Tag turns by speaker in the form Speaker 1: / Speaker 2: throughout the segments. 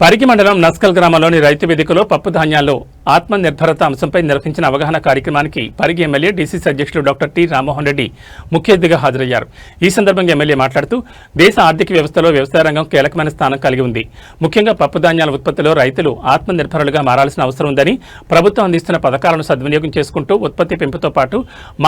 Speaker 1: పరిగి మండలం నస్కల్ గ్రామంలోని రైతు వేదికలో పప్పు ధాన్యాల్లో ఆత్మనిర్భరత అంశంపై నిర్వహించిన అవగాహన కార్యక్రమానికి పరిగి ఎమ్మెల్యే డీసీసీ అధ్యక్షులు డాక్టర్ టి రామ్మోహన్ రెడ్డి ముఖ్య అతిథిగా హాజరయ్యారు. ఈ సందర్భంగా ఎమ్మెల్యే మాట్లాడుతూ దేశ ఆర్థిక వ్యవస్థలో వ్యవసాయ రంగం కీలకమైన స్థానం కలిగి ఉంది. ముఖ్యంగా పప్పుధాన్యాల ఉత్పత్తిలో రైతులు ఆత్మనిర్భరులుగా మారాల్సిన అవసరం ఉందని ప్రభుత్వం అందిస్తున్న పథకాలను సద్వినియోగం చేసుకుంటూ ఉత్పత్తి పెంపుతో పాటు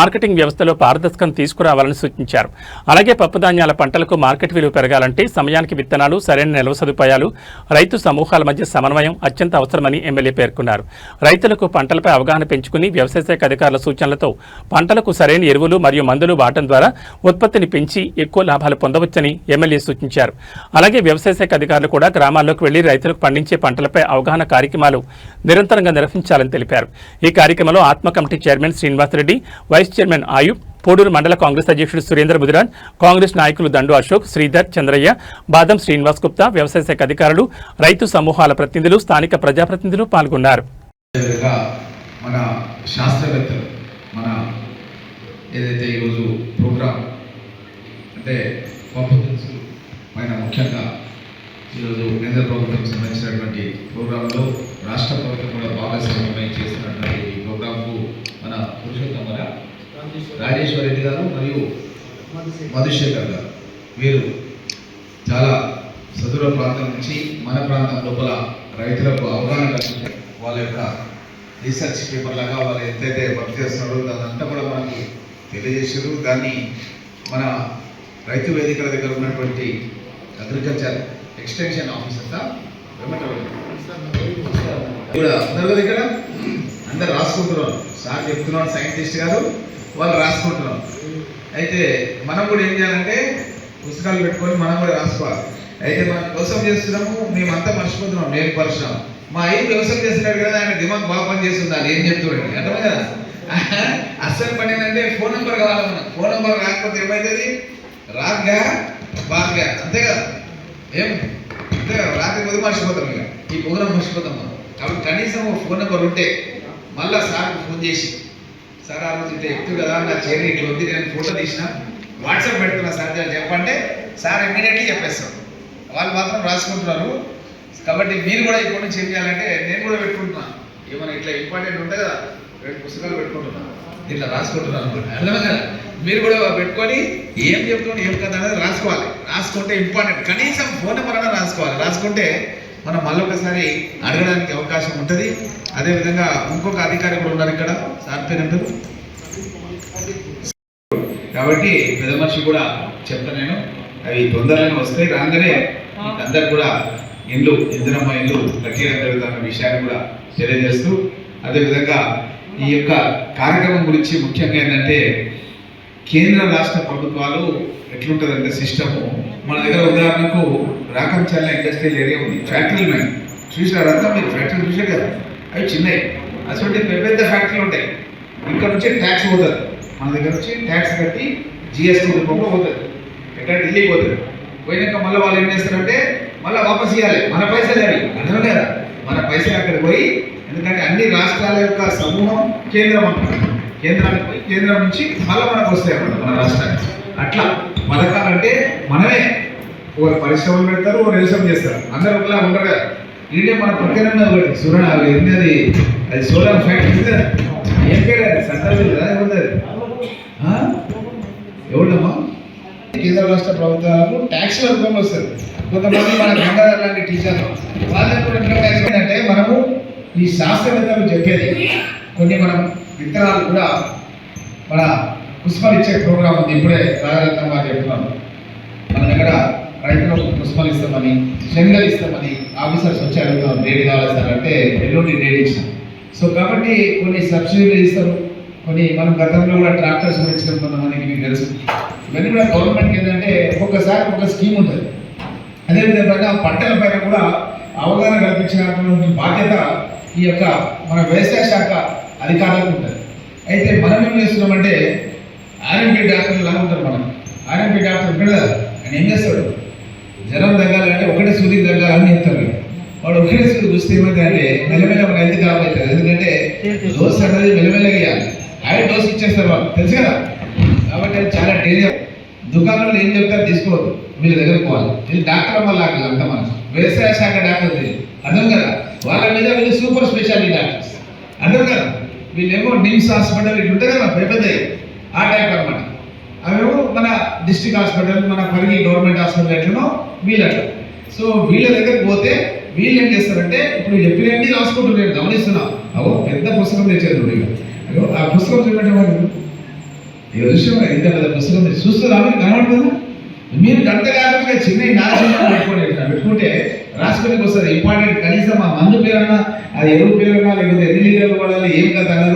Speaker 1: మార్కెటింగ్ వ్యవస్థలో పారదర్శకం తీసుకురావాలని సూచించారు. అలాగే పప్పుధాన్యాల పంటలకు మార్కెట్ విలువ పెరగాలంటే సమయానికి విత్తనాలు సరైన నిల్వ సదుపాయాలు రైతు సమూహాల మధ్య సమన్వయం అత్యంత అవసరమని ఎమ్మెల్యే పేర్కొన్నారు. రైతులకు పంటలపై అవగాహన పెంచుకుని వ్యవసాయ శాఖ అధికారుల సూచనలతో పంటలకు సరైన ఎరువులు మరియు మందులు వాడటం ద్వారా ఉత్పత్తిని పెంచి ఎక్కువ లాభాలు పొందవచ్చని ఎమ్మెల్యే సూచించారు. అలాగే వ్యవసాయ శాఖ అధికారులు కూడా గ్రామాల్లోకి వెళ్ళి రైతులకు పండించే పంటలపై అవగాహన కార్యక్రమాలు నిరంతరంగా నిర్వహించాలని తెలిపారు. ఈ కార్యక్రమంలో Atma committee chairman Srinivasareddy vice chairman Ayub Poduru మండల కాంగ్రెస్ అధ్యక్షుడు సురేంద్ర ముదిరాజ్ కాంగ్రెస్ నాయకులు దండు అశోక్ శ్రీధర్ చంద్రయ్య బాదం శ్రీనివాస్ గుప్తా వ్యవసాయ శాఖ అధికారులు రైతు సమూహాల ప్రతినిధులు స్థానిక ప్రజాప్రతినిధులు పాల్గొన్నారు.
Speaker 2: శాస్త్రవేత్తలు మన ఏదైతే ఈరోజు ప్రోగ్రాం అంటే పప్పు పైన ముఖ్యంగా ఈరోజు కేంద్ర ప్రభుత్వం సంబంధించినటువంటి ప్రోగ్రాంలో రాష్ట్ర ప్రభుత్వం కూడా భాగస్వామ్యం చేస్తున్నటువంటి ఈ ప్రోగ్రాంకు మన పురుషోత్తమ గారు, రాజేశ్వర రెడ్డి గారు మరియు మధుశేఖర్ గారు. వీరు చాలా సదూర ప్రాంతం నుంచి మన ప్రాంతం లోపల రైతులకు అవగాహన కల్పించారు వాళ్ళ యొక్క రీసెర్చ్ పేపర్ లాగా వాళ్ళు ఎంతైతే వర్క్ చేస్తున్నారో దానంతా కూడా మనకి తెలియజేశారు. దాన్ని మన రైతు వేదికల దగ్గర ఉన్నటువంటి అగ్రికల్చర్ ఎక్స్టెన్షన్ ఆఫీసర్ కూడా అందరు దగ్గర అందరు రాసుకుంటున్నారు. సార్ చెప్తున్నాడు సైంటిస్ట్ గారు వాళ్ళు రాసుకుంటున్నారు. అయితే మనం కూడా ఏం చేయాలంటే పుస్తకాలు పెట్టుకొని మనం కూడా రాసుకోవాలి. అయితే మనం కోసం చేస్తున్నాము మేమంతా మర్చిపోతున్నాం నేను పరిశ్రమ. మా ఐదు వ్యవసాయం చేస్తున్నాడు కదా ఆయన దిమాగ్ బాగా పని చేస్తుంది అది ఏం చెప్తున్నాడు అర్థం కదా? అస్సలు పని ఏంటంటే ఫోన్ నెంబర్ కావాలి మనకు ఫోన్ నెంబర్ రాకపోతే ఏమవుతుంది రాగ్గా బాగా అంతే కదా? ఏం? అంతే కదా? రాకపోతే మర్చిపోతాం ఇక. ఈ ప్రోగ్రామ్ మర్చిపోతాం మనం. కాబట్టి కనీసం ఫోన్ నెంబర్ ఉంటే మళ్ళా సార్కు ఫోన్ చేసి సార్ ఆ రోజు ఇట్లా ఎక్కువ కదా నా చైర్ ఇట్లా ఉంది నేను ఫోటో తీసిన వాట్సాప్ పెడుతున్నా సార్ చెప్పంటే సార్ ఇమీడియట్లీ చెప్పేస్తాం వాళ్ళు మాత్రం రాసుకుంటున్నారు కాబట్టి మీరు కూడా ఇప్పటి నుంచి ఏం చేయాలంటే నేను కూడా పెట్టుకుంటున్నాను ఏమైనా ఇట్లా ఇంపార్టెంట్ ఉంటే కదా రెండు పుస్తకాలు పెట్టుకుంటున్నాను ఇట్లా రాసుకుంటున్నాను అర్థమే కదా? మీరు కూడా పెట్టుకొని ఏం చెప్తున్నాను ఏం కదా అనేది రాసుకోవాలి. రాసుకుంటే ఇంపార్టెంట్ కనీసం ఫోన్ నెంబర్ అయినా రాసుకోవాలి. రాసుకుంటే మనం మళ్ళొకసారి అడగడానికి అవకాశం ఉంటుంది. అదేవిధంగా ఇంకొక అధికారి కూడా ఉన్నారు ఇక్కడ. సార్ పేరు కాబట్టి పెద్ద మనిషి కూడా చెప్తా నేను. అవి తొందరగానే వస్తాయి. రాగానే అందరు కూడా ఇండ్లు ఇందిరమ్మ ఇండ్లు కట్టేయడం జరుగుతున్న విషయాన్ని కూడా తెలియజేస్తూ అదేవిధంగా ఈ యొక్క కార్యక్రమం గురించి ముఖ్యంగా ఏంటంటే కేంద్ర రాష్ట్ర ప్రభుత్వాలు ఎట్లుంటుందంటే సిస్టము. మన దగ్గర ఉదాహరణకు రాకంచర్ల ఇండస్ట్రియల్ ఏరియా ఉంది ఫ్యాక్టరీలు ఉన్నాయి. చూసినారంతా మీరు? ఫ్యాక్టరీ చూసే కదా? అవి చిన్నవి అటువంటి పెద్ద పెద్ద ఫ్యాక్టరీలు ఉంటాయి. ఇక్కడ నుంచి ట్యాక్స్ పోతుంది. మన దగ్గర నుంచి ట్యాక్స్ కట్టి జిఎస్టీ రూపంలో పోతుంది. ఎక్కడ ఢిల్లీకి పోతుంది. పోయినాక మళ్ళీ వాళ్ళు ఏం చేస్తారంటే మళ్ళీ వాపస్ ఇవ్వాలి మన పైసలు అవి. అర్థం కదా? మన పైసలు అక్కడ పోయి ఎందుకంటే అన్ని రాష్ట్రాల యొక్క సమూహం కేంద్రం అంటారు కేంద్రానికి పోయి కేంద్రం నుంచి మళ్ళీ మనకు వస్తాయి అన్నమాట మన రాష్ట్రానికి. అట్లా పథకాలు అంటే మనమే. ఒకరు పరిశ్రమలు పెడతారు ఒకరు వ్యవసాయం చేస్తారు. అందరూ ఒకలా ఉండరు కదా? ఇండియా మన పక్కన ఒకటి? సూర్య అది ఏంది అది అది సోలార్ ఫ్యాక్టరీ కదా. ఏం పేరు అది? కదా ఏముంది అది? కేంద్ర రాష్ట్ర ప్రభుత్వాలకు ట్యాక్స్ రూపంలో వస్తుంది కొంతమంది మన గంగాధర్ లాంటి టీచర్లు వాళ్ళకి కూడా ఏంటంటే మనము ఈ శాస్త్రవేత్తలు చెప్పేది. కొన్ని మనం విత్తనాలు కూడా మన పుష్పాలు ఇచ్చే ప్రోగ్రామ్ ఉంది. ఇప్పుడే రాజరత్నం గారు చెప్తున్నాను మన దగ్గర రైతులకు పుష్పాలు ఇస్తామని శనగలు ఇస్తామని ఆఫీసర్స్ వచ్చి అడుగుతాం డేట్ కావాలి సార్ అంటే ఎల్లుండి డేట్ ఇచ్చాం సో కాబట్టి కొన్ని సబ్సిడీలు ఇస్తారు. కొన్ని మనం గతంలో కూడా ట్రాక్టర్స్ కూడా ఇచ్చిన కొంతమందికి మీకు తెలుసు. ఇవన్నీ కూడా గవర్నమెంట్కి ఏంటంటే ఒక్కొక్కసారి ఒక స్కీమ్ ఉంటుంది. అదేవిధంగా పంటల పైన కూడా అవగాహన కల్పించినటువంటి బాధ్యత ఈ యొక్క మన వ్యవసాయ శాఖ అధికారులకు ఉంటుంది. అయితే మనం ఏం చేస్తున్నామంటే ఆర్ఎంపీ డాక్టర్లు లాగా ఉంటారు మనం. ఆర్ఎంపీ డాక్టర్ ఉంటాడు కదా ఆయన ఏం చేస్తాడు? జ్వరం తగ్గాలంటే ఒకటే సూది తగ్గాలని చెప్తారు వాడు ఒకటే సూది చూస్తే ఏమైంది మెల్లమెల్ల మన ఎందుకు కావాలి ఎందుకంటే డోస్ అనేది మెల్లమెల్లగా ఇవ్వాలి ఆయన డోస్ ఇచ్చేస్తారు వాళ్ళు. తెలుసు కదా? కాబట్టి అది చాలా డేంజర్ దుకాణంలో ఏం చెప్తారు తీసుకోవద్దు. వీళ్ళ దగ్గర పోవాలి. వీళ్ళు డాక్టర్ వల్ల అంత మనసు. వ్యవసాయ శాఖ డాక్టర్ తెలియదు అర్థం కదా? వాళ్ళ మీద వీళ్ళు సూపర్ స్పెషాలిటీ డాక్టర్స్. అర్థం కదా? వీళ్ళేమో నిమ్స్ హాస్పిటల్ ఇట్లా ఉంటుంది కదా పెద్దది పెద్దవి. ఆ టైప్ అన్నమాట. అవేమో మన డిస్ట్రిక్ట్ హాస్పిటల్ మన పరిగి గవర్నమెంట్ హాస్పిటల్ ఎట్లనో వీళ్ళు అట్లా సో వీళ్ళ దగ్గరికి పోతే వీళ్ళు ఏం చేస్తారంటే ఇప్పుడు చెప్పినన్ని రాసుకుంటున్నారు నేను గమనిస్తున్నాం. అవో పెద్ద పుస్తకం తెచ్చారు ఆ పుస్తకం చూపెట్టే వాళ్ళు ఈ విషయం ఇంత పెద్ద పుస్తకం మీరు చూస్తారా మీరు కనబడుతుందా మీరు గంట కాకుండా చిన్న నాశనం పెట్టుకోండి. పెట్టుకుంటే రాసుకొని వస్తారు ఇంపార్టెంట్. కనీసం ఆ మందు పేరన్నా అది ఎవరు పేరన్నా లేకపోతే ఎన్ని లీటర్లు పడాలి ఏం కదా అన్నది